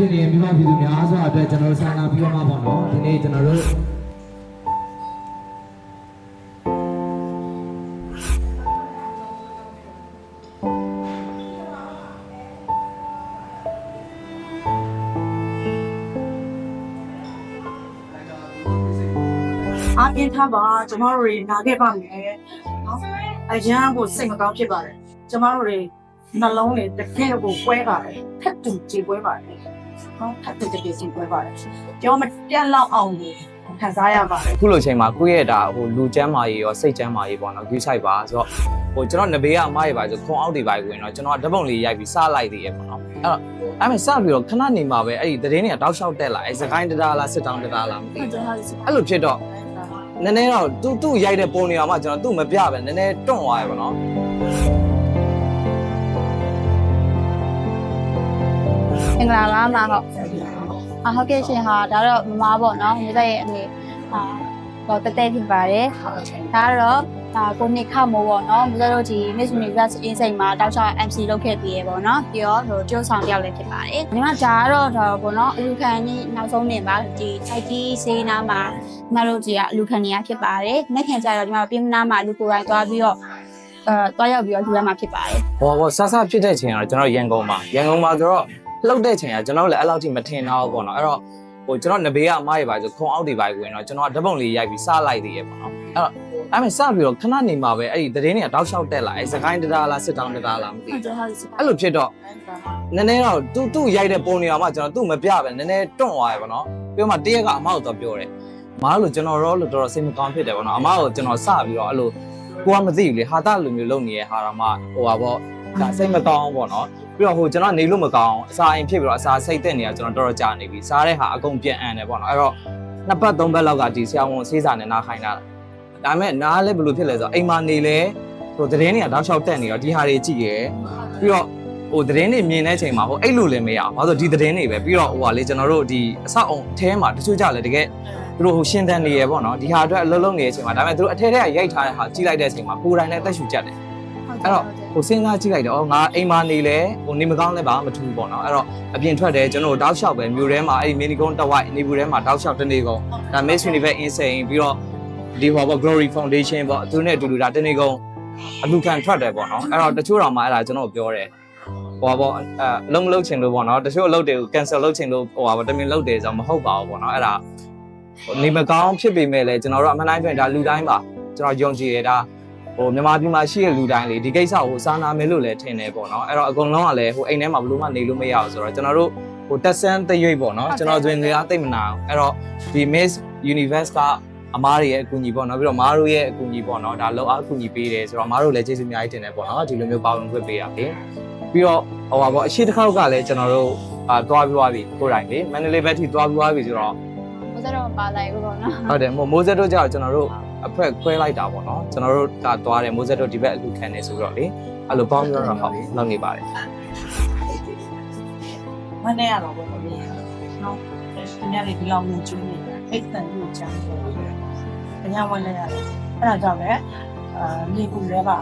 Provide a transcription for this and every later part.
ဖြစ်နေမိဘပြည်သူများစွာအတွက်ကျွန်တော်တို့ဆန္ဒပြီးတော့မှာပေါ့နော်ဒီနေ့ကျွန်တော်တို့အားပြင်းထားပါကျမတို့တွေနာခဲ့ပါမယ်နော်အရန်ကိုစိတ်မကောင်းဖြစ်ပါတယ်ကျမတို့တွေနှလုံးတွေတကယ်ကိုကွဲပါတယ်ထက်တူကြေပွဲပါတယ် နော်ထက်တူတကယ်ကြေပွဲပါတယ်ကြောမပြတ်လောက်အောင်ကိုခံစားရပါတယ်အခုလိုချိန်မှာကိုယ့်ရဲ့ဒါဟိုလူကျမ်းမာရေးရောစိတ်ကျမ်းမာရေးပေါ့နော် view site ပါဆိုတော့ဟိုကျွန်တော်နဘေးကအမားတွေပါဆိုခွန်အောက်တွေပါဝင်တော့ကျွန်တော်ဓာတ်ပုံလေးရိုက်ပြီးစလိုက်သေးရပေါ့နော်အဲ့တော့အဲ့မဲ့စပြီးတော့ခဏနေမှာပဲအဲ့ဒီသတင်းတွေကတောက်လျှောက်တက်လာအဲ့စကိုင်းတတားလားစစ်တောင်းတတားလားမသိဘူးအဲ့လိုဖြစ်တော့နည်းနည်းတော့သူ့သူ့ရိုက်တဲ့ပုံနေအောင်မှကျွန်တော်သူ့မပြပဲနည်းနည်းတွန့်သွားရပေါ့နော် င်္ဂလာပါမဟုတ်အဟုတ်ကဲ့ရှင်ဟာဒါတော့မမပေါ့နော်မြေသက်ရဲ့အနေဟာတော့တက်တက်ဖြစ်ပါတယ်ဒါကတော့ဒါကိုနိခမိုးပေါ့နော်မြေသက်တို့ဒီ Miss Universe အင်းစိန်မှာတောက်ချ MC လုပ်ခဲ့ပြီးရပေါ့နော်ပြီးတော့ဟိုတရုတ်ဆောင်တယောက်လည်းဖြစ်ပါတယ်ဒီမှာဒါကတော့ဒါပေါ့နော်အလူခံကြီးနောက်ဆုံးနေပါဒီထိုက်ကြီးစေးနာမှာမတို့ကြီးကအလူခံနေရဖြစ်ပါတယ်နှစ်ခင်ကျတော့ဒီမှာပြင်းမနာမှာလူကိုယ်တိုင်သွားပြီးတော့အဲသွားရောက်ပြီးတော့လူရမှာဖြစ်ပါတယ်ဟောဟောဆဆဖြစ်တဲ့ချိန်ကတော့ကျွန်တော်ရန်ကုန်မှာရန်ကုန်မှာဆိုတော့ လှုပ်တဲ့ချိန်ကကျွန်တော်လည်းအဲ့လောက်ထိမထင်တော့ဘူးပေါ့နော်အဲ့တော့ဟိုကျွန်တော်နဘေးကအမားတွေပါဆိုခွန်အောက်တွေပါဝင်တော့ကျွန်တော်ဓာတ်ပုံလေးရိုက်ပြီးစလိုက်သေးရပေါ့နော်အဲ့တော့အဲ့မဲ့စပြီးတော့ခဏနေမှာပဲအဲ့ဒီသတင်းတွေကတောက်လျှောက်တက်လာအဲ့စကိုင်းတတားလားစစ်တောင်းတတားလားမသိဘူးအဲ့လိုဖြစ်တော့နည်းနည်းတော့သူ့သူ့ရိုက်တဲ့ပုံနေအောင်မှကျွန်တော်သူ့မပြပဲနည်းနည်းတွန့်သွားရပေါ့နော်ပြီးတော့မှတရက်ကအမောက်တော့ပြောတယ်အမားလို့ကျွန်တော်တော့လို့တော်တော်စိတ်မကောင်းဖြစ်တယ်ပေါ့နော်အမားကိုကျွန်တော်စပြီးတော့အဲ့လိုကိုကမသိဘူးလေဟာတာလိုမျိုးလုပ်နေတဲ့ဟာတော့မှဟိုပါပေါ့ ဒါစိတ်မကောင်းပေါ့နော်ပြီးတော့ဟိုကျွန်တော်နေလို့မကောင်းအစာအိမ်ဖြစ်ပြီးတော့အစာစိတ်တက်နေတာကျွန်တော်တော်တော်ကြာနေပြီစားတဲ့ဟာအကုန်ပြန်အန်တယ်ပေါ့နော်အဲ့တော့နှစ်ပတ်သုံးပတ်လောက်ကဒီဆရာဝန်ဆေးစာနဲ့နားခိုင်းတာဒါပေမဲ့နားလည်းဘယ်လိုဖြစ်လဲဆိုတော့အိမ်မှာနေလဲဟိုသတင်းတွေကတောက်လျှောက်တက်နေတော့ဒီဟာတွေကြည့်ရယ်ပြီးတော့ဟိုသတင်းတွေမြင်တဲ့အချိန်မှာဟိုအဲ့လိုလည်းမရအောင်ဘာလို့ဒီသတင်းတွေပဲပြီးတော့ဟိုဟာလေကျွန်တော်တို့ဒီအဆောက်အုံအထဲမှာတချို့ကြလည်းတကယ်သူတို့ဟိုရှင်းတန်းနေရပေါ့နော်ဒီဟာအတွက်အလုံးလုံးနေတဲ့အချိန်မှာဒါပေမဲ့သူတို့အထဲထဲကရိုက်ထားတဲ့ဟာကြည့်လိုက်တဲ့အချိန်မှာကိုယ်တိုင်လည်းတက်ရှူကြတယ်အဲ့တော့ ဟိုစဉ်းစားကြည့်လိုက်တော့ငါအိမ်မှာနေလဲဟိုနေမကောင်းလဲပါမထူးပေါ့နော်အဲ့တော့အပြင်ထွက်တယ်ကျွန်တော်တို့တောက်လျှောက်ပဲမြို့ထဲမှာအဲ့ဒီမီနီကုန်းတဝိုက်နေဘူးထဲမှာတောက်လျှောက်တနေကုန်ဒါ Miss Universe Insane ပြီးတော့ဒီဟောပေါ့ Glory Foundation ပေါ့သူနဲ့အတူတူဒါတနေကုန်အလူခံထွက်တယ်ပေါ့နော်အဲ့တော့တချို့တော့မှအဲ့ဒါကျွန်တော်ပြောတယ်ဟိုပါပေါ့အဲအလုံးမလုံးချင်လို့ပေါ့နော်တချို့အလုပ်တွေကို cancel လုပ်ချင်လို့ဟိုပါပေါ့တမင်လုပ်တယ်ဆိုတော့မဟုတ်ပါဘူးပေါ့နော်အဲ့ဒါဟိုနေမကောင်းဖြစ်ပေမဲ့လည်းကျွန်တော်တို့အမှန်တိုင်းဆိုရင်ဒါလူတိုင်းပါကျွန်တော်ယုံကြည်ရတာ ဟိုမြန်မာပြည်မှာရှိတဲ့လူတိုင်းလေဒီကိစ္စကိုစာနာမယ်လို့လည်းထင်တယ်ပေါ့နော်အဲ့တော့အကုန်လုံးကလည်းဟိုအိမ်ထဲမှာဘလို့မှနေလို့မရအောင်ဆိုတော့ကျွန်တော်တို့ဟိုတက်ဆန်းတရွေ့ပေါ့နော်ကျွန်တော်တွင်နေရာသိမ့်မနာအောင်အဲ့တော့ဒီ Miss Universe ကအမားတွေရဲ့အကူအညီပေါ့နော်ပြီးတော့မားတို့ရဲ့အကူအညီပေါ့နော်ဒါလောက်အားအကူအညီပေးတယ်ဆိုတော့မားတို့လည်းကျေးဇူးအများကြီးတင်တယ်ပေါ့နော်ဒီလိုမျိုးပါဝင်ခွင့်ပေးရပြီပြီးတော့ဟိုပါပေါ့အရှိတစ်ခေါက်ကလည်းကျွန်တော်တို့အာတွားပြီးသွားပြီကိုယ်တိုင်လေမန္တလေးဘက်ထိတွားပြီးသွားပြီဆိုတော့ဘုရားတော့မပါလိုက်ဘူးပေါ့နော်ဟုတ်တယ်မိုးမိုးဆက်တို့ကြောင့်ကျွန်တော်တို့ အဖွဲခွဲလိုက်တာပေါ့နော်ကျွန်တော်တို့ကသွားတယ်မိုးဆက်တို့ဒီဘက်အလူခံနေဆိုတော့လေအဲ့လိုပေါင်းပြီးတော့ဟုတ်လုပ်နေပါတယ်မနေ့ရတော့ဘယ်လိုလဲနော်ဒီညလေးဒီလောက်မျိုးကျွေးနေတာအိတ်တန်လို့ကြားတယ်။ညဝင်နေရတယ်။အဲ့ဒါကြောင့်လည်းအာလေကူလဲပါ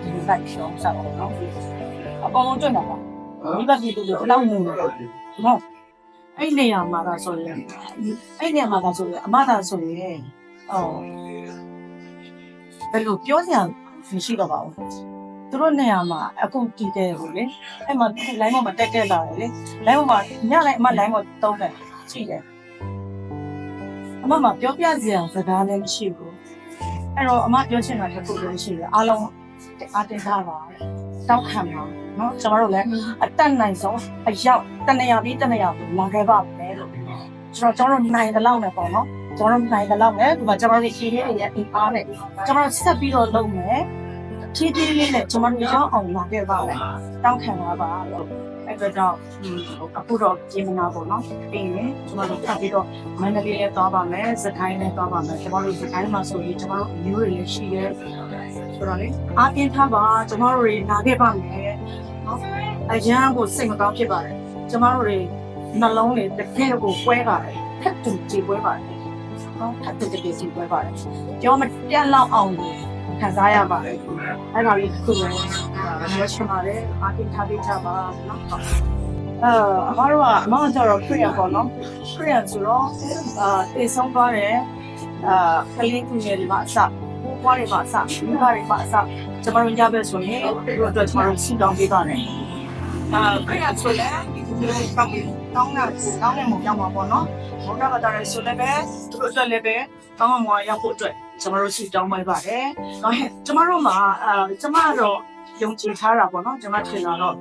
ဒီလိုလိုက်ရှောင်းစားတော့နော်။အပေါ်လုံးတွေ့မှာပါ။ဒီဘက်ပြည်သူတွေဘယ်လောက်နေလဲ။နော်။အဲ့နေရာမှာသာဆိုရင်အဲ့နေရာမှာသာဆိုရင်အမသာဆိုရင်ဟော ဘယ်လိုပြောစရာမရှိတော့ပါဘူး။သူတို့နေရာမှာအကုန်တည်တယ်ကိုလေအဲ့မှာလိုင်းပေါ်မှာတက်တက်လာတယ်လေလိုင်းပေါ်မှာညလိုက်အမလိုင်းပေါ်တုံးတယ်ကြည့်တယ်အမမပြောပြစရာစကားလည်းမရှိဘူးအဲ့တော့အမပြောချင်တာတစ်ခုလည်းရှိတယ်အားလုံးအားတင်ထားပါတောက်ခံပါနော်ကျွန်တော်တို့လည်းအတက်နိုင်ဆုံးအရောက်တနေရာပြီးတနေရာကိုလာခဲ့ပါမယ်လို့ကျွန်တော်ကျွန်တော်နိုင်တဲ့လောက်နဲ့ပေါ့နော် ကျွန်တော်နိုင်တဲ့လောက်နဲ့ဒီမှာကျွန်တော်တို့ရှင်းရရဲ့အအားနဲ့ကျွန်တော်ဆက်ပြီးတော့လုပ်မယ်ဖြည်းဖြည်းလေးနဲ့ကျွန်တော်တို့ရောက်အောင်လာခဲ့ပါမယ်တောင်းခံပါပါလို့အဲ့တော့ကြောင့်အခုတော့ပြင်မနာပေါ့နော်ပြီးရင်ကျွန်တော်တို့ထပ်ပြီးတော့မန္တလေးလည်းသွားပါမယ်စကိုင်းလည်းသွားပါမယ်ကျွန်တော်တို့စကိုင်းမှာဆိုရင်ကျွန်တော်တို့အမျိုးတွေလည်းရှိတယ်ဆိုတော့လေအားပြင်းထားပါကျွန်တော်တို့တွေနာခဲ့ပါမယ်နော်အရန်ကိုစိတ်မကောင်းဖြစ်ပါတယ်ကျွန်တော်တို့တွေနှလုံးတွေတကယ်ကိုကွဲပါတယ်ထက်တူကြေပွဲပါတယ် နော်ထက်တူတကယ်ကြေပွဲပါတယ်ကြောမပြတ်လောက်အောင်ကိုခံစားရပါတယ်အဲ့ဒါလေးတစ်ခုပဲပြောချင်ပါတယ်အားပြင်းထားပေးကြပါနော်ဟုတ်အာအမတို့ကအမကကျတော့ခရီးရပေါ့နော်ခရီးရဆိုတော့အာတေဆုံးသွားတယ်အာကလေးသူငယ်တွေမှာအစဘွားတွေမှာအစမိဘတွေမှာအစကျမတို့ကြပဲဆိုရင်ဒီလိုအတွက်ကျမတို့ဆူတောင်းပေးပါတယ်အာခရီးရဆိုလည်း ဒီလိုကောင်းကောင်းတာကောင်းတဲ့ပုံရောက်မှာပေါ့နော်ဘုရားကတည်းကဆိုလည်းပဲသူတို့အတွက်လည်းပဲကောင်းအောင်ရောက်ဖို့အတွက်ကျမတို့ဆူတောင်းပေးပါတယ်။တော့ဟဲ့ကျမတို့မှာအာကျမတော့ယုံကြည်ထားတာပေါ့နော်ကျမထင်တာတော့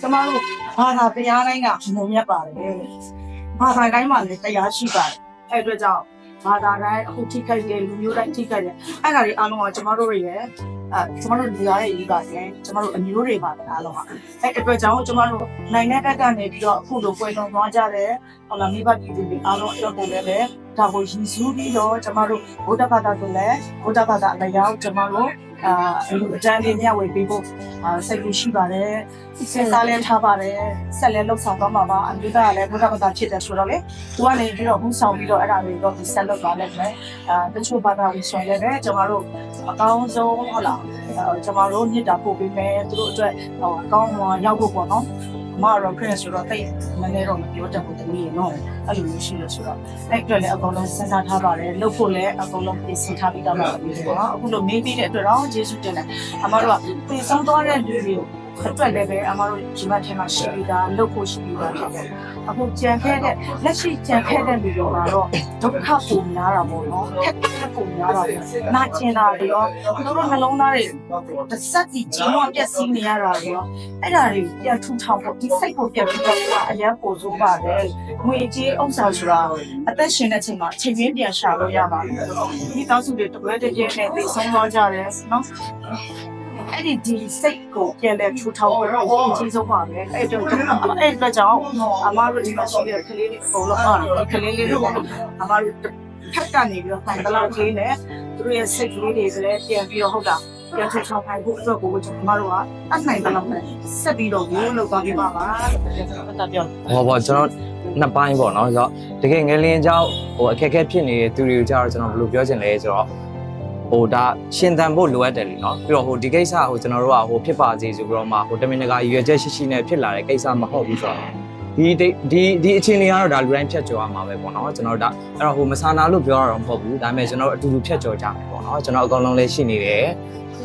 ကျမတို့ဘာသာတရားတိုင်းကမုံမြတ်ပါတယ်။ဘာသာတိုင်းမှာလည်းတရားရှိပါတယ်။အဲ့အတွက်ကြောင့်ဘာသာတိုင်းအခုထိခိုက်တယ်လူမျိုးတိုင်းထိခိုက်တယ်အဲ့ဒါတွေအားလုံးကကျမတို့ရဲ့အဲ ကျမတို့လူသားရဲ့ဤပါတယ်ကျမတို့အမျိုးတွေပါတယ်အားလုံးကအဲ့အတွက်ကြောင့်ကျမတို့နိုင်တဲ့ဘက်ကနေပြီးတော့အခုလိုပွဲတော်သွားကြတယ်ဟောလာမိဘပြည်သူတွေအားလုံးအတွက်ကိုလည်းပဲဒါကိုရည်စူးပြီးတော့ကျမတို့ဘုဒ္ဓဘာသာဆိုလည်းဘုဒ္ဓဘာသာအလျောက်ကျမတို့ အာလူအကြမ်းလေးမျှဝေပေးဖို့အာစိတ်ကူရှိပါတယ်စဉ်းစားလဲထားပါတယ်ဆက်လဲလှုပ်ဆောင်သွားမှာပါအမျိုးသားကလည်းဘုဒ္ဓဘာသာဖြစ်တယ်ဆိုတော့လေသူကနေပြီးတော့ဘူးဆောင်ပြီးတော့အဲ့ဒါတွေတော့ဒီဆက်လုပ်သွားလိုက်မယ်အာတချို့ဘာသာဝင်ဆိုရင်လည်းကျမတို့အကောင်းဆုံးဟုတ်လားကျမတို့မြစ်တာပို့ပေးမယ်သူတို့အတွက်ဟောအကောင်းဟောရောက်ဖို့ပေါ့နော် အမတော့ခရစ်ဆိုတော့တိတ်မနေတော့မပြောတတ်ဘူးတမီးရေနော်အဲ့လိုမျိုးရှိလို့ဆိုတော့အဲ့အတွက်လည်းအကုန်လုံးစဉ်းစားထားပါတယ်လုပ်ဖို့လည်းအကုန်လုံးပြင်ဆင်ထားပြီးသားပါပြီပေါ့အခုလိုမေးပြီးတဲ့အတွက်တော့ယေရှုတင်တယ်အမတို့ကပြင်ဆောင်သွားတဲ့လူတွေကို အတွက်လည်းပဲအမတို့ဒီမှာထဲမှာရှိပြီးသားလုပ်ဖို့ရှိပြီးသားဖြစ်တယ်အခုကြံခဲ့တဲ့လက်ရှိကြံခဲ့တဲ့လူတွေကတော့ဒုက္ခပုံများတာပေါ့နော်ခက်ခက်ပုံများတာပေါ့နာကျင်တာတွေရောသူတို့နှလုံးသားတွေတစ်စက်စီကြီးတော့ပြက်စီးနေရတာတွေရောအဲ့ဒါတွေပြန်ထူထောင်ဖို့ဒီစိတ်ကိုပြန်ပြီးတော့အရန်ပို့စိုးပါတယ်ငွေကြေးဥစ္စာဆိုတာအသက်ရှင်တဲ့ချိန်မှာချိန်ရင်းပြန်ရှာလို့ရပါတယ်ဒီတောက်စုတွေတပွဲတည်းနဲ့သိဆုံးသွားကြတယ်နော် အဲ့ဒီဒီစိတ်ကိုပြန်လဲထူထောင်ဖို့အရင်ကြီးဆုံးပါပဲအဲ့တော့အဲ့တော့ကြောင့်အမတို့ဒီမှာရှိတဲ့ကလေးလေးအကုန်လုံးဟာကလေးလေးတွေအမတို့ထပ်ကနေပြီးတော့တိုင်တလောက်ကြီးနဲ့သူတို့ရဲ့စိတ်ကလေးတွေဆိုလဲပြန်ပြီးတော့ဟုတ်တာပြန်ထူထောင်ဖိုင်ဖို့အတွက်ကိုကျွန်မတို့ကအနိုင်တလောက်ပဲဆက်ပြီးတော့ဘိုးလောက်သွားပြပါပါဟုတ်တာပြောဟောပါကျွန်တော်နှစ်ပိုင်းပေါ့နော်ဆိုတော့တကယ်ငလင်းကြောင့်ဟိုအခက်အခဲဖြစ်နေတဲ့သူတွေကိုကြတော့ကျွန်တော်ဘယ်လိုပြောချင်လဲဆိုတော့ ဟိုဒါရှင်သန်ဖို့လိုအပ်တယ်လीနော်ပြီးတော့ဟိုဒီကိစ္စဟိုကျွန်တော်တို့ကဟိုဖြစ်ပါစေဆိုပြီးတော့မှဟိုတမင်တကာရွယ်ချက်ရှိရှိနဲ့ဖြစ်လာတဲ့ကိစ္စမဟုတ်ဘူးဆိုတော့ဒီဒီဒီအချင်းလေးကတော့ဒါလူတိုင်းဖြတ်ကျော်ရမှာပဲပေါ့နော်ကျွန်တော်တို့ဒါအဲ့တော့ဟိုမဆာနာလို့ပြောရတော့မဟုတ်ဘူးဒါပေမဲ့ကျွန်တော်တို့အတူတူဖြတ်ကျော်ကြမယ်ပေါ့နော်ကျွန်တော်အကောင်လုံးလည်းရှိနေတယ်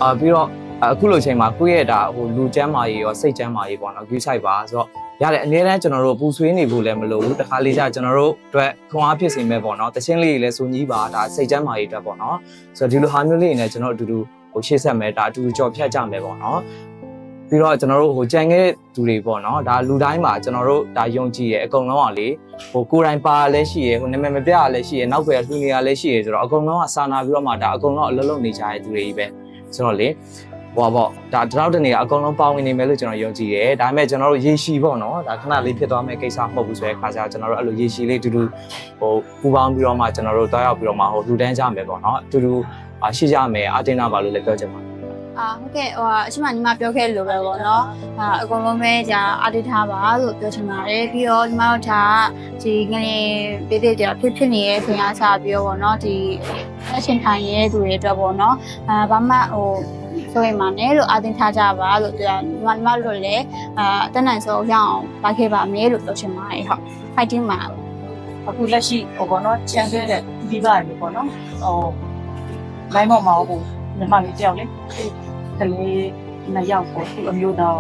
အာပြီးတော့အခုလိုချိန်မှာကိုယ့်ရဲ့ဒါဟိုလူကျမ်းမာရေးရောစိတ်ကျမ်းမာရေးပေါ့နော် view site ပါဆိုတော့ ရတယ်အနည်းတန်းကျွန်တော်တို့ပူဆွေးနေဖို့လည်းမလိုဘူးတခါလေးကျကျွန်တော်တို့အတွက်ခွန်အားဖြစ်စေမဲ့ပေါ့နော်တချင်းလေးတွေလည်းစုံကြီးပါဒါစိတ်ချမ်းမာရေးအတွက်ပေါ့နော်ဆိုတော့ဒီလိုဟာမျိုးလေးတွေနဲ့ကျွန်တော်တို့အတူတူဟိုရှေ့ဆက်မယ်ဒါအတူတူကြော်ဖြတ်ကြမယ်ပေါ့နော်ပြီးတော့ကျွန်တော်တို့ဟိုကြံခဲ့တဲ့သူတွေပေါ့နော်ဒါလူတိုင်းမှာကျွန်တော်တို့ဒါယုံကြည်ရအကုန်လုံးကလေဟိုကိုယ်တိုင်ပါလည်းရှိရဟိုနာမည်မပြရလည်းရှိရနောက်ွယ်လှူနေရလည်းရှိရဆိုတော့အကုန်လုံးကစာနာပြီးတော့မှဒါအကုန်လုံးအလုံးလုံးနေကြတဲ့သူတွေကြီးပဲဆိုတော့လေ ဟောပေါ့ဒါတနောက်တနေ့ကအကုန်လုံးပါဝင်နေမယ်လို့ကျွန်တော်ယုံကြည်တယ်ဒါပေမဲ့ကျွန်တော်တို့ရေရှည်ပေါ့နော်ဒါခဏလေးဖြစ်သွားမယ့်ကိစ္စမဟုတ်ဘူးဆိုတဲ့အခါကျတော့ကျွန်တော်တို့အဲ့လိုရေရှည်လေးအတူတူဟိုပူပေါင်းပြီးတော့မှကျွန်တော်တို့တွားရောက်ပြီးတော့မှဟိုလူတန်းကြမယ်ပေါ့နော်အတူတူအာရှိကြမယ်အတင်းနာပါလို့လည်းပြောချင်ပါတယ်အာဟုတ်ကဲ့ဟိုအရှင်မညီမပြောခဲ့လို့ပဲပေါ့နော်အာအကုန်လုံးပဲじゃအာတိထားပါလို့ပြောချင်ပါတယ်ပြီးတော့ညီမတို့ဒါဒီငနေပေးသေးတယ်ဖြစ်ဖြစ်နေတဲ့ခင်အားချပြီးတော့ပေါ့နော်ဒီအရှင်ထိုင်ရဲ့သူတွေအတွက်ပေါ့နော်အာဘာမှဟို ဆိုရင်မနဲ့လို့အာတင်ထားကြပါလို့ပြောညီမညီမတို့လည်းအာအတက်နိုင်ဆုံးရအောင်ပါခဲ့ပါမယ်လို့ပြောချင်ပါတယ်ဟုတ် fighting မှာအခုလက်ရှိဟိုပေါ့နော်ချန်ခဲ့တဲ့ဒီပါတွေပေါ့နော်ဟိုလိုင်းမောက်မှာဟိုညီမလေးတယောက်လေကလေးနှစ်ယောက်ပေါ့သူအမျိုးသား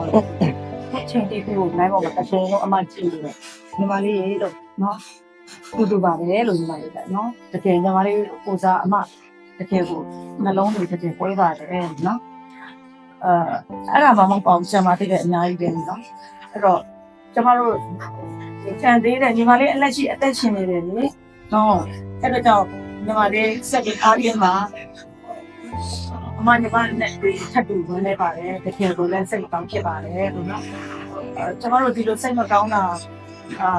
ချင်းတီးပြီးလိုင်းမောက်မှာတစ်ချိန်လုံးအမကြည့်နေတယ်ညီမလေးရေလို့နော်ကူတူပါပဲလို့ညီမလေးကနော်တကယ်ညီမလေးကိုစားအမတကယ်ကိုနှလုံးတွေတကယ်ပွဲပါတယ်နော် အဲအဲ့ဒါမှမဟုတ်ပါဘူးဆရာမတကယ်အများကြီးပဲနော်အဲ့တော့ကျမတို့ချန်သေးတယ်ညီမလေးအလက်ရှိအသက်ရှင်နေတယ်လေနော်အဲ့တော့ကြောင့်ညီမလေးစက်ပြီးအားရမှာအမညီမနဲ့ထပ်တူဝင်နေပါတယ်တကယ်ကိုလည်းစိတ်ကောင်းဖြစ်ပါတယ်လို့နော်အဲကျွန်တော်တို့ဒီလိုစိတ်မကောင်းတာအာ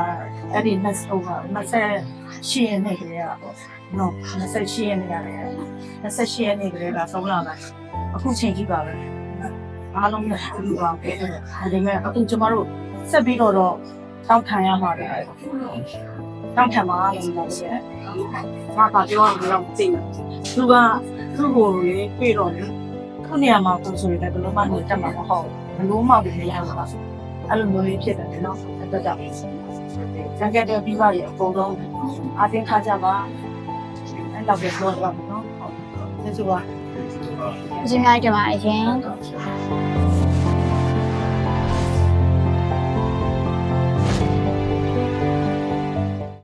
အဲ့ဒီမက်ဆိုမက်ဆက်ရှင်းနေကြရပေါ့နော်မက်ဆက်ရှင်းနေရတယ်မက်ဆက်ရှင်းနေကြတာသုံးလာတာအခုချိန်ကြီးပါပဲ အားလုံးနဲ့ဒီပါပဲဒါပေမဲ့အခုကျွန်တော်တို့ဆက်ပြီးတော့တော့တောက်ခံရမှာပဲတောက်ခံမှာလို့ပြောတယ်။ငါကပြောရလို့တော့သိတယ်။သူကသူ့ကိုလေတွေ့တော့လေခုနေရာမှာကိုဆိုရင်လည်းဘယ်လိုမှနေတတ်မှာမဟုတ်ဘူး။ဘယ်လိုမှမရဘူးပါ။အဲအဲ့လိုမျိုးလေးဖြစ်တယ်နော်အဲ့တော့ကြောင့်ကြံခဲ့တဲ့ပြီးပါရအကုန်လုံးအတင်းခါကြပါအဲ့တော့ပဲပြောတော့နော်ဟုတ်ဒါဆိုပါ အရှင်များကြပါအရှင်